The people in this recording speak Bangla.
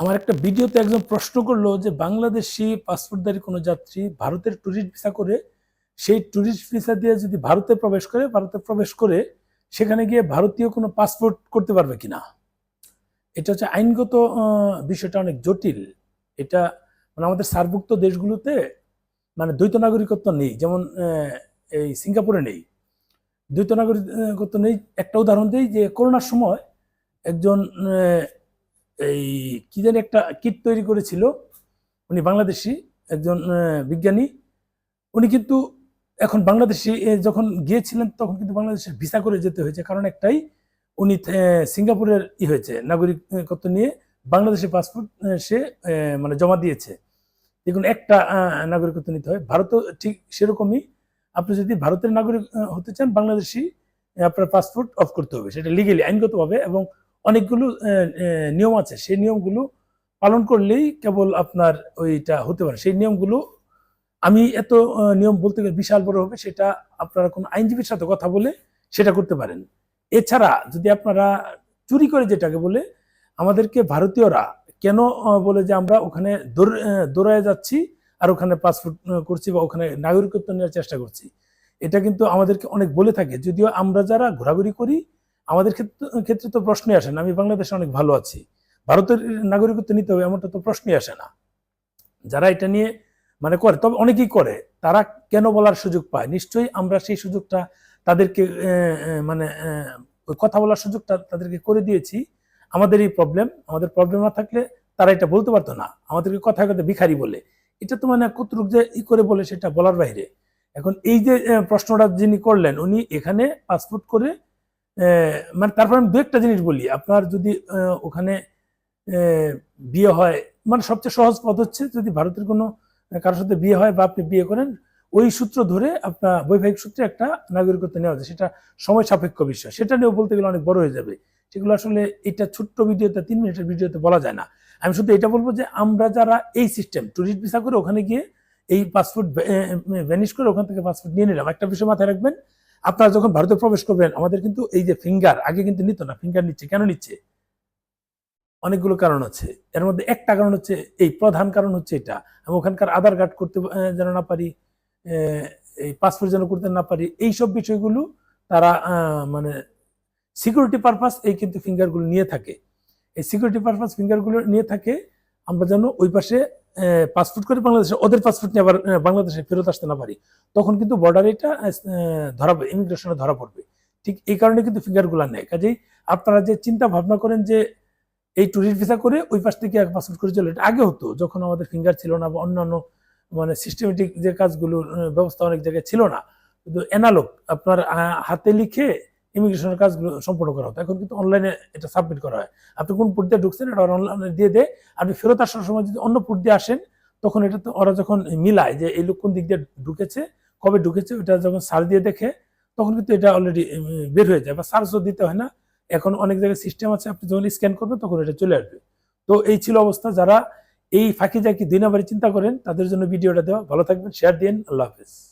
আমার একটা ভিডিওতে একজন প্রশ্ন করল যে, বাংলাদেশি পাসপোর্টধারী কোনো যাত্রী ভারতের ট্যুরিস্ট ভিসা করে, সেই ট্যুরিস্ট ভিসা দিয়ে যদি ভারতে প্রবেশ করে, ভারতে প্রবেশ করে, সেখানে গিয়ে ভারতীয় কোনো পাসপোর্ট করতে পারবে কিনা? এটা হচ্ছে আইনগত বিষয়টা অনেক জটিল। এটা মানে আমাদের সার্কভুক্ত দেশগুলোতে মানে দ্বৈত নাগরিকত্ব নেই। যেমন এই সিঙ্গাপুরে নেই। দ্বৈত নাগরিকত্ব নেই। একটা উদাহরণ দিই যে, করোনার সময় একজন এই কি জানি একটা কিট তৈরি করেছিল। উনি বাংলাদেশি একজন বিজ্ঞানী। উনি কিন্তু এখন বাংলাদেশি যখন গিয়েছিলেন তখন কিন্তু বাংলাদেশের ভিসা করে যেতে হয়েছে। কারণ একটাই, উনি সিঙ্গাপুরের ই হয়েছে, নাগরিকত্ব নিয়ে বাংলাদেশের পাসপোর্ট সে মানে জমা দিয়েছে। দেখুন, একটা নাগরিকত্ব নিতে হয়। ভারতও ঠিক সেরকমই। আপনি যদি ভারতের নাগরিক হতে চান, বাংলাদেশি আপনার পাসপোর্ট অফ করতে হবে। সেটা লিগেলি আইনগতভাবে এবং অনেকগুলো নিয়ম আছে। সেই নিয়মগুলো পালন করলেই কেবল আপনার ওইটা হতে পারে। সেই নিয়মগুলো আমি এত নিয়ম বলতে গেলে বিশাল বড় হবে, সেটা আপনারা কোনো আইনজীবীর সাথে কথা বলে সেটা করতে পারেন। এছাড়া যদি আপনারা চুরি করে যেটাকে বলে, আমাদেরকে ভারতীয়রা কেন বলে যে আমরা ওখানে দৌড়ায় যাচ্ছি আর ওখানে পাসপোর্ট করছি বা ওখানে নাগরিকত্ব নেওয়ার চেষ্টা করছি, এটা কিন্তু আমাদেরকে অনেক বলে থাকে। যদিও আমরা যারা ঘোরাঘুরি করি আমাদের ক্ষেত্রে ক্ষেত্রে তো প্রশ্নই আসে না, আমি বাংলাদেশে অনেক ভালো আছি। ভারতের নাগরিকত্ব নিতে হবে এমনটা তো প্রশ্নই আসে না। যারা এটা নিয়ে মানে করে, তবে অনেকেই করে, তারা কেন বলার সুযোগ পায়? নিশ্চয়ই আমরা সেই সুযোগটা তাদেরকে মানে কথা বলার সুযোগটা তাদেরকে করে দিয়েছি। আমাদের এই প্রবলেম আমাদের প্রবলেম না থাকলে তারা এটা বলতে পারতো না। আমাদেরকে কথা কথা ভিখারি বলে। এটা তো মানে কতটুক যে ই করে বলে সেটা বলার বাইরে। এখন এই যে প্রশ্নটা যিনি করলেন, উনি এখানে পাসপোর্ট করে মানে তারপর আমি দু একটা জিনিস বলি। আপনার যদি ওখানে বিয়ে হয় মানে সবচেয়ে সহজ পদ হচ্ছে যদি ভারতের কোনো কারোর সাথে বিয়ে হয় বা আপনি বিয়ে করেন, ওই সূত্র ধরে আপনার বৈবাহিক সূত্রে একটা নাগরিকত্ব নেওয়া যায়। সেটা সময় সাপেক্ষ বিষয়। সেটা নিয়েও বলতে গেলে অনেক বড় হয়ে যাবে। সেগুলো আসলে এটা ছোট্ট ভিডিওতে, তিন মিনিটের ভিডিওতে বলা যায় না। আমি শুধু এটা বলব যে আমরা যারা এই সিস্টেম ট্যুরিস্ট ভিসা করে ওখানে গিয়ে এই পাসপোর্ট ভ্যানিশ করে ওখান থেকে পাসপোর্ট নিয়ে নিলাম। একটা বিষয় মাথায় রাখবেন আপনারা যখন ভারতে প্রবেশ করবেন, আমাদের কিন্তু এই যে ফিঙ্গার আগে কিন্তু নিত না ফিঙ্গার নিচ্ছে। কেন নিচ্ছে? অনেকগুলো কারণ আছে। এর মধ্যে একটা কারণ হচ্ছে, এই প্রধান কারণ হচ্ছে এটা। আমি ওখানকার আধার কার্ড করতে যেন না পারি এই পাসপোর্ট যেন করতে না পারি এই সব বিষয়গুলো তারা মানে সিকিউরিটি পারপাস এই কিন্তু ফিঙ্গারগুলো নিয়ে থাকে। এই সিকিউরিটি পারপাস ফিঙ্গারগুলো নিয়ে থাকে আমরা যেন ওই পাশে পাসপোর্ট করে বাংলাদেশে, ওদের পাসপোর্ট নিয়ে আবার বাংলাদেশে ফেরত আসতে না পারি। তখন কিন্তু বর্ডারে এটা ধরা ইমিগ্রেশনে ধরা পড়বে। ঠিক এই কারণে কিন্তু ফিঙ্গারগুলো নেয় কাজেই আপনারা যে চিন্তা ভাবনা করেন যে এই ট্যুরিস্ট ভিসা করে ওই পাশ থেকে পাসপোর্ট করে চলে, এটা আগে হতো, যখন আমাদের ফিঙ্গার ছিল না বা অন্যান্য মানে সিস্টেমেটিক যে কাজগুলোর ব্যবস্থা অনেক জায়গায় ছিল না। কিন্তু অ্যানালগ আপনার হাতে লিখে ইমিগ্রেশনের কাজগুলো সম্পন্ন করা হতো। এখন কিন্তু অনলাইনে এটা সাবমিট করা হয়। আপনি কোন পুট দিয়ে ঢুকছেন, এটা অনলাইনে দিয়ে দেয় আপনি ফেরত আসার সময় যদি অন্য পুট দিয়ে আসেন, তখন এটা তো ওরা যখন মিলায় যে এই লোক কোন দিক দিয়ে ঢুকেছে, কবে ঢুকেছে ওটা যখন সার দিয়ে দেখে, তখন কিন্তু এটা অলরেডি বের হয়ে যায় বা সার্চও দিতে হয় না। এখন অনেক জায়গায় সিস্টেম আছে, আপনি যখন স্ক্যান করবেন, তখন এটা চলে আসবে। তো এই ছিল অবস্থা। যারা এই ফাঁকি জাকি দুই নাম্বারে চিন্তা করেন, তাদের জন্য ভিডিওটা দেওয়া। ভালো থাকবেন শেয়ার দিন আল্লাহ হাফেজ।